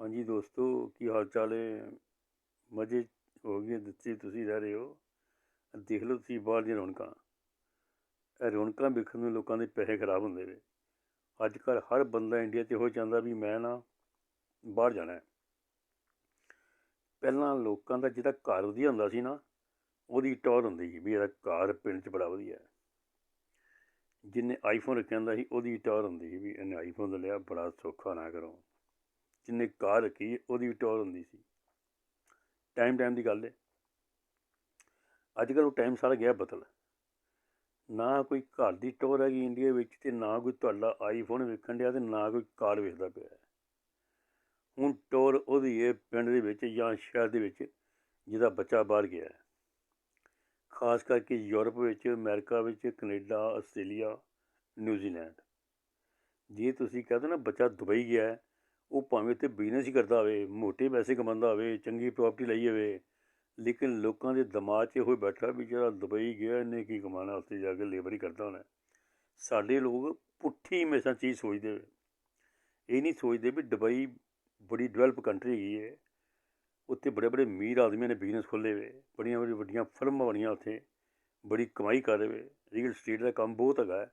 ਹਾਂਜੀ ਦੋਸਤੋ, ਕੀ ਹਾਲ ਚਾਲ ਹੈ ਮਜ਼ੇ ਹੋ ਗਏ ਦਿੱਤੇ ਤੁਸੀਂ ਰਹਿ ਰਹੇ ਹੋ? ਦੇਖ ਲਓ ਤੁਸੀਂ ਬਾਹਰ ਦੀਆਂ ਰੌਣਕਾਂ। ਇਹ ਰੌਣਕਾਂ ਵੇਖਣ ਨੂੰ ਲੋਕਾਂ ਦੇ ਪੈਸੇ ਖਰਾਬ ਹੁੰਦੇ ਨੇ। ਅੱਜ ਕੱਲ੍ਹ ਹਰ ਬੰਦਾ ਇੰਡੀਆ 'ਚ ਹੋ ਜਾਂਦਾ ਵੀ ਮੈਂ ਨਾ ਬਾਹਰ ਜਾਣਾ ਹੈ। ਪਹਿਲਾਂ ਲੋਕਾਂ ਦਾ ਜਿਹਦਾ ਘਰ ਵਧੀਆ ਹੁੰਦਾ ਸੀ ਨਾ, ਉਹਦੀ ਟੌਰ ਹੁੰਦੀ ਸੀ ਵੀ ਇਹਦਾ ਘਰ ਪਿੰਡ 'ਚ ਬੜਾ ਵਧੀਆ ਹੈ। ਜਿਹਨੇ ਆਈਫੋਨ ਰੱਖਿਆ ਹੁੰਦਾ ਸੀ, ਉਹਦੀ ਟੌਰ ਹੁੰਦੀ ਸੀ ਵੀ ਇਹਨੇ ਆਈਫੋਨ ਲਿਆ, ਬੜਾ ਸੌਖਾ ਨਾ ਕਰੋ। ਜਿੰਨੇ ਕਾਰ ਰੱਖੀ ਉਹਦੀ ਵੀ ਟੋਰ ਹੁੰਦੀ ਸੀ। ਟਾਈਮ ਟਾਈਮ ਦੀ ਗੱਲ ਹੈ ਅੱਜ ਕੱਲ੍ਹ ਉਹ ਟਾਈਮ ਸਾਰਾ ਗਿਆ ਬਦਲ। ਨਾ ਕੋਈ ਘਰ ਦੀ ਟੋਰ ਹੈਗੀ ਇੰਡੀਆ ਵਿੱਚ ਤੇ ਨਾ ਕੋਈ ਤੁਹਾਡਾ ਆਈਫੋਨ ਵੇਖਣ ਡਿਆ ਤੇ ਨਾ ਕੋਈ ਕਾਰ ਵੇਖਦਾ ਪਿਆ। ਹੁਣ ਟੋਰ ਉਹਦੀ ਹੈ ਪਿੰਡ ਦੇ ਵਿੱਚ ਜਾਂ ਸ਼ਹਿਰ ਦੇ ਵਿੱਚ, ਜਿਹਦਾ ਬੱਚਾ ਬਾਹਰ ਗਿਆ ਹੈ। ਖਾਸ ਕਰਕੇ ਯੂਰਪ ਵਿੱਚ, ਅਮਰੀਕਾ ਵਿੱਚ, ਕੈਨੇਡਾ, ਆਸਟ੍ਰੇਲੀਆ, ਨਿਊਜ਼ੀਲੈਂਡ। ਜੇ ਤੁਸੀਂ ਕਹਦੇ ਨਾ ਬੱਚਾ ਦੁਬਈ ਗਿਆ ਹੈ ਉਹ ਭਾਵੇਂ ਉੱਥੇ ਬਿਜ਼ਨਸ ਹੀ ਕਰਦਾ ਹੋਵੇ, ਮੋਟੇ ਪੈਸੇ ਕਮਾਉਂਦਾ ਹੋਵੇ, ਚੰਗੀ ਪ੍ਰਾਪਰਟੀ ਲਈ ਹੋਵੇ, ਲੇਕਿਨ ਲੋਕਾਂ ਦੇ ਦਿਮਾਗ 'ਚ ਇਹੋ ਬੈਠਾ ਵੀ ਜਿਹੜਾ ਦੁਬਈ ਗਿਆ, ਇਹਨੇ ਕੀ ਕਮਾਉਣਾ, ਉੱਥੇ ਜਾ ਕੇ ਲੇਬਰ ਹੀ ਕਰਦਾ ਹੋਣਾ। ਸਾਡੇ ਲੋਕ ਪੁੱਠੀ ਹਮੇਸ਼ਾ ਚੀਜ਼ ਸੋਚਦੇ ਵੇ ਇਹ ਨਹੀਂ ਸੋਚਦੇ ਵੀ ਦੁਬਈ ਬੜੀ ਡਿਵੈਲਪ ਕੰਟਰੀ ਹੈਗੀ ਹੈ। ਉੱਥੇ ਬੜੇ ਬੜੇ ਅਮੀਰ ਆਦਮੀਆਂ ਨੇ ਬਿਜ਼ਨਸ ਖੋਲ੍ਹੇ ਵੇ ਬੜੀਆਂ ਬੜੀਆਂ ਵੱਡੀਆਂ ਫਰਮਾਂ ਬਣੀਆਂ ਉੱਥੇ, ਬੜੀ ਕਮਾਈ ਕਰ ਰਹੇ ਵੇ ਰੀਅਲ ਸਟੇਟ ਦਾ ਕੰਮ ਬਹੁਤ ਹੈਗਾ। ਹੈ।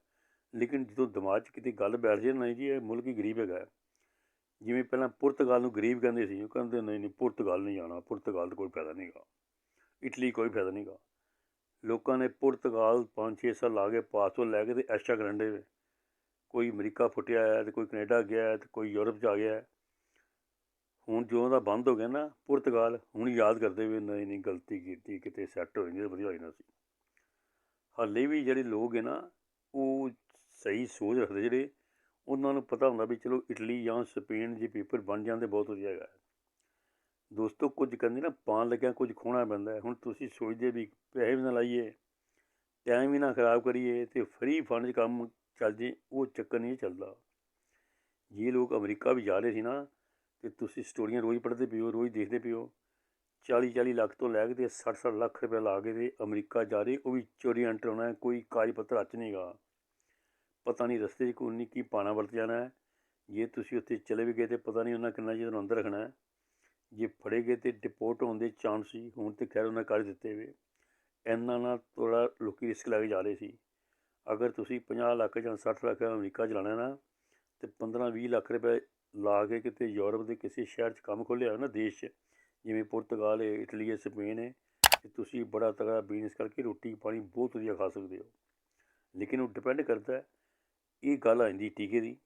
ਲੇਕਿਨ ਜਦੋਂ ਦਿਮਾਗ 'ਚ ਕਿਤੇ ਗੱਲ ਬੈਠ ਜੇ ਨਹੀਂ ਜੀ, ਇਹ ਮੁਲਕ ਹੀ ਗਰੀਬ ਹੈਗਾ। ਜਿਵੇਂ ਪਹਿਲਾਂ ਪੁਰਤਗਾਲ ਨੂੰ ਗਰੀਬ ਕਹਿੰਦੇ ਸੀ, ਉਹ ਕਹਿੰਦੇ ਨਹੀਂ ਨਹੀਂ, ਪੁਰਤਗਾਲ ਨਹੀਂ ਜਾਣਾ, ਪੁਰਤਗਾਲ ਦਾ ਕੋਈ ਫਾਇਦਾ ਨਹੀਂਗਾ ਇਟਲੀ ਕੋਈ ਫਾਇਦਾ ਨਹੀਂਗਾ ਲੋਕਾਂ ਨੇ ਪੁਰਤਗਾਲ 5-6 ਸਾਲ ਲਾ ਕੇ ਪਾਸਪੋਰਟ ਲੈ ਕੇ ਤੇ ਐਸ਼ਾ ਕਰਨ ਕੋਈ ਅਮਰੀਕਾ ਫੁੱਟਿਆ ਹੈ ਤੇ ਕੋਈ ਕੈਨੇਡਾ ਗਿਆ ਹੈ ਤੇ ਕੋਈ ਯੂਰਪ 'ਚ ਆ ਗਿਆ ਹੈ। ਹੁਣ ਜਿਉਂ ਦਾ ਬੰਦ ਹੋ ਗਿਆ ਨਾ ਪੁਰਤਗਾਲ, ਹੁਣ ਯਾਦ ਕਰਦੇ ਵੀ ਨਹੀਂ ਨਹੀਂ, ਗਲਤੀ ਕੀਤੀ, ਕਿਤੇ ਸੈੱਟ ਹੋ ਜਾਂਦੀ, ਵਧੀਆ ਹੋ ਜਾਣਾ ਸੀ। ਹਾਲੇ ਵੀ ਜਿਹੜੇ ਲੋਕ ਹੈ ਨਾ, ਉਹ ਸਹੀ ਸੋਚ ਰੱਖਦੇ ਜਿਹੜੇ ਉਹਨਾਂ ਨੂੰ ਪਤਾ ਹੁੰਦਾ ਵੀ ਚਲੋ ਇਟਲੀ ਜਾਂ ਸਪੇਨ ਜੇ ਪੇਪਰ ਬਣ ਜਾਂਦੇ, ਬਹੁਤ ਵਧੀਆ ਹੈਗਾ ਦੋਸਤੋ, ਕੁਝ ਕਹਿੰਦੇ ਨਾ, ਪਾਣ ਲੱਗਿਆ ਕੁਝ ਖੋਣਾ ਪੈਂਦਾ ਹੁਣ ਤੁਸੀਂ ਸੋਚਦੇ ਵੀ ਪੈਸੇ ਵੀ ਨਾ ਲਾਈਏ ਟਾਈਮ ਵੀ ਨਾ ਖਰਾਬ ਕਰੀਏ ਤੇ ਫ੍ਰੀ ਫੰਡ 'ਚ ਕੰਮ ਚੱਲ ਜੇ, ਉਹ ਚੱਕਰ ਨਹੀਂ ਚੱਲਦਾ। ਜੇ ਲੋਕ ਅਮਰੀਕਾ ਵੀ ਜਾ ਰਹੇ ਸੀ ਨਾ, ਤੇ ਤੁਸੀਂ ਸਟੋਰੀਆਂ ਰੋਜ਼ ਪੜ੍ਹਦੇ ਪਿਓ ਰੋਜ਼ ਦੇਖਦੇ ਪਿਓ 40 40 ਲੱਖ ਤੋਂ ਲੈ ਕੇ ਤੇ 60 60 ਲੱਖ ਰੁਪਏ ਲਾ ਕੇ ਤੇ ਅਮਰੀਕਾ ਜਾ ਰਹੇ, ਉਹ ਵੀ ਚੋਰੀ ਐਂਟਰ ਹੋਣਾ ਕੋਈ ਕਾਗਜ਼ ਪੱਤਰ ਅੱਚ ਨਹੀਂਗਾ ਪਤਾ ਨਹੀਂ ਰਸਤੇ 'ਚ ਕੋਈ ਕੀ ਪਾਣਾ ਵਰਤ ਜਾਣਾ ਹੈ। ਜੇ ਤੁਸੀਂ ਉੱਥੇ ਚਲੇ ਵੀ ਗਏ ਤੇ ਪਤਾ ਨਹੀਂ ਉਹਨਾਂ ਕਿੰਨਾ ਚਿਰ ਅੰਦਰ ਰੱਖਣਾ ਹੈ। ਜੇ ਫੜੇ ਗਏ ਤੇ ਡਿਪੋਰਟ ਹੋਣ ਦੇ ਚਾਂਸ ਸੀ, ਹੁਣ ਤੇ ਖੈਰ ਉਹਨਾਂ ਕਰ ਦਿੱਤੇ ਵੇ। ਇੰਨਾ ਨਾਲ ਥੋੜ੍ਹਾ ਲੋਕੀ ਰਿਸਕ ਲੈ ਕੇ ਜਾ ਰਹੇ ਸੀ। ਅਗਰ ਤੁਸੀਂ 50 ਲੱਖ ਜਾਂ 60 ਲੱਖ ਅਮਰੀਕਾ ਚਲਾਣਾ ਨਾ, ਤੇ 15 20 ਲੱਖ ਰੁਪਏ ਲਾ ਕੇ ਕਿਤੇ ਯੂਰਪ ਦੇ ਕਿਸੇ ਸ਼ਹਿਰ 'ਚ ਕੰਮ ਖੋਲ੍ਹਿਆ ਨਾ ਦੇਸ਼ 'ਚ, ਜਿਵੇਂ ਪੁਰਤਗਾਲ ਹੈ, ਇਟਲੀ ਹੈ, ਸਪੇਨ ਹੈ, ਤੇ ਤੁਸੀਂ ਬੜਾ ਤਗੜਾ ਬਿਜ਼ਨਸ ਕਰਕੇ ਰੋਟੀ ਪਾਣੀ ਬਹੁਤ ਵਧੀਆ ਖਾ ਸਕਦੇ ਹੋ। ਲੇਕਿਨ ਉਹ ਡਿਪੈਂਡ ਕਰਦਾ ਹੈ ਇਹ ਗੱਲ ਆ ਜਾਂਦੀ ਟੀਕੇ ਦੀ।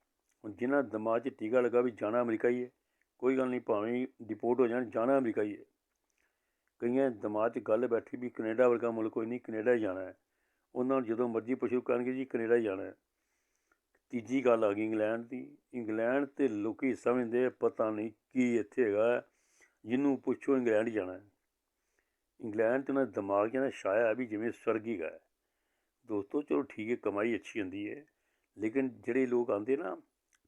ਹੁਣ ਜਿਹਨਾਂ ਦਿਮਾਗ 'ਚ ਟੀਕਾ ਲੱਗਾ ਵੀ ਜਾਣਾ ਅਮਰੀਕਾ ਹੀ ਹੈ, ਕੋਈ ਗੱਲ ਨਹੀਂ ਭਾਵੇਂ ਡਿਪੋਰਟ ਹੋ ਜਾਣ, ਜਾਣਾ ਅਮਰੀਕਾ ਹੀ ਹੈ। ਕਈਆਂ ਦਿਮਾਗ 'ਚ ਗੱਲ ਬੈਠੀ ਵੀ ਕੈਨੇਡਾ ਵਰਗਾ ਮੁਲਕ ਕੋਈ ਨਹੀਂ, ਕੈਨੇਡਾ ਹੀ ਜਾਣਾ ਹੈ। ਉਹਨਾਂ ਨੂੰ ਜਦੋਂ ਮਰਜ਼ੀ ਪੁੱਛੋ ਕਰਨਗੇ ਜੀ ਕੈਨੇਡਾ ਹੀ ਜਾਣਾ ਹੈ। ਤੀਜੀ ਗੱਲ ਆ ਗਈ ਇੰਗਲੈਂਡ ਦੀ। ਇੰਗਲੈਂਡ ਤੇ ਲੋਕੀ ਸਮਝਦੇ ਪਤਾ ਨਹੀਂ ਕੀ ਇੱਥੇ ਹੈਗਾ ਜਿਹਨੂੰ ਪੁੱਛੋ ਇੰਗਲੈਂਡ ਜਾਣਾ ਹੈ। ਇੰਗਲੈਂਡ 'ਚ ਉਹਨਾਂ ਦੇ ਦਿਮਾਗ 'ਚ ਨਾ ਛਾਇਆ ਵੀ ਜਿਵੇਂ ਸਵਰਗੀ ਹੀ। ਦੋਸਤੋ ਚਲੋ ਠੀਕ ਹੈ, ਕਮਾਈ ਅੱਛੀ ਹੁੰਦੀ ਹੈ। ਲੇਕਿਨ ਜਿਹੜੇ ਲੋਕ ਆਉਂਦੇ ਨਾ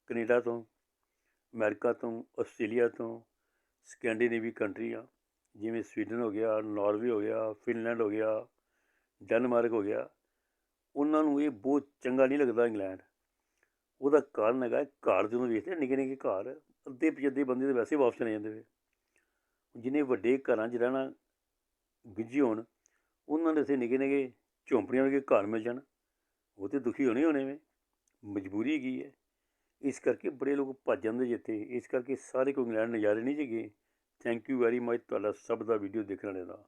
ਕੈਨੇਡਾ ਤੋਂ, ਅਮਰੀਕਾ ਤੋਂ, ਆਸਟ੍ਰੇਲੀਆ ਤੋਂ, ਸਕੈਂਡੀਨੇਵੀ ਕੰਟਰੀਆਂ ਜਿਵੇਂ ਸਵੀਡਨ ਹੋ ਗਿਆ, ਨਾਰਵੇ ਹੋ ਗਿਆ, ਫਿਨਲੈਂਡ ਹੋ ਗਿਆ, ਡੈਨਮਾਰਕ ਹੋ ਗਿਆ, ਉਹਨਾਂ ਨੂੰ ਇਹ ਬਹੁਤ ਚੰਗਾ ਨਹੀਂ ਲੱਗਦਾ ਇੰਗਲੈਂਡ। ਉਹਦਾ ਕਾਰਨ ਹੈਗਾ ਘਰ ਜਦੋਂ ਵੇਖਦੇ ਨਿੱਕੇ ਨਿੱਕੇ ਘਰ, ਅੱਧੇ ਪਜੱਦੇ ਬੰਦੇ ਤਾਂ ਵੈਸੇ ਵਾਪਸ ਚਲੇ ਜਾਂਦੇ ਵੇ ਜਿਹਨੇ ਵੱਡੇ ਘਰਾਂ 'ਚ ਰਹਿਣਾ ਗਿੱਜੀ ਹੋਣ, ਉਹਨਾਂ ਦੇ ਇੱਥੇ ਨਿੱਕੇ ਨਿੱਕੇ ਝੌਂਪੜੀਆਂ ਵਰਗੇ ਘਰ ਮਿਲ ਜਾਣ, ਉਹ ਤੇ ਦੁਖੀ ਹੋਣੇ ਹੋਣੇ ਵੇ ਮਜਬੂਰੀ ਹੈਗੀ ਹੈ। ਇਸ ਕਰਕੇ ਬੜੇ ਲੋਕ ਭੱਜ ਜਾਂਦੇ ਜਿੱਥੇ ਇਸ ਕਰਕੇ ਸਾਰੇ ਕੋਈ ਇੰਗਲੈਂਡ ਨਜ਼ਾਰੇ ਨਹੀਂ ਸੀਗੇ। ਥੈਂਕ ਯੂ ਵੈਰੀ ਮਚ ਤੁਹਾਡਾ ਸਭ ਦਾ ਵੀਡੀਓ ਦੇਖਣ ਵਾਲੇ ਦਾ।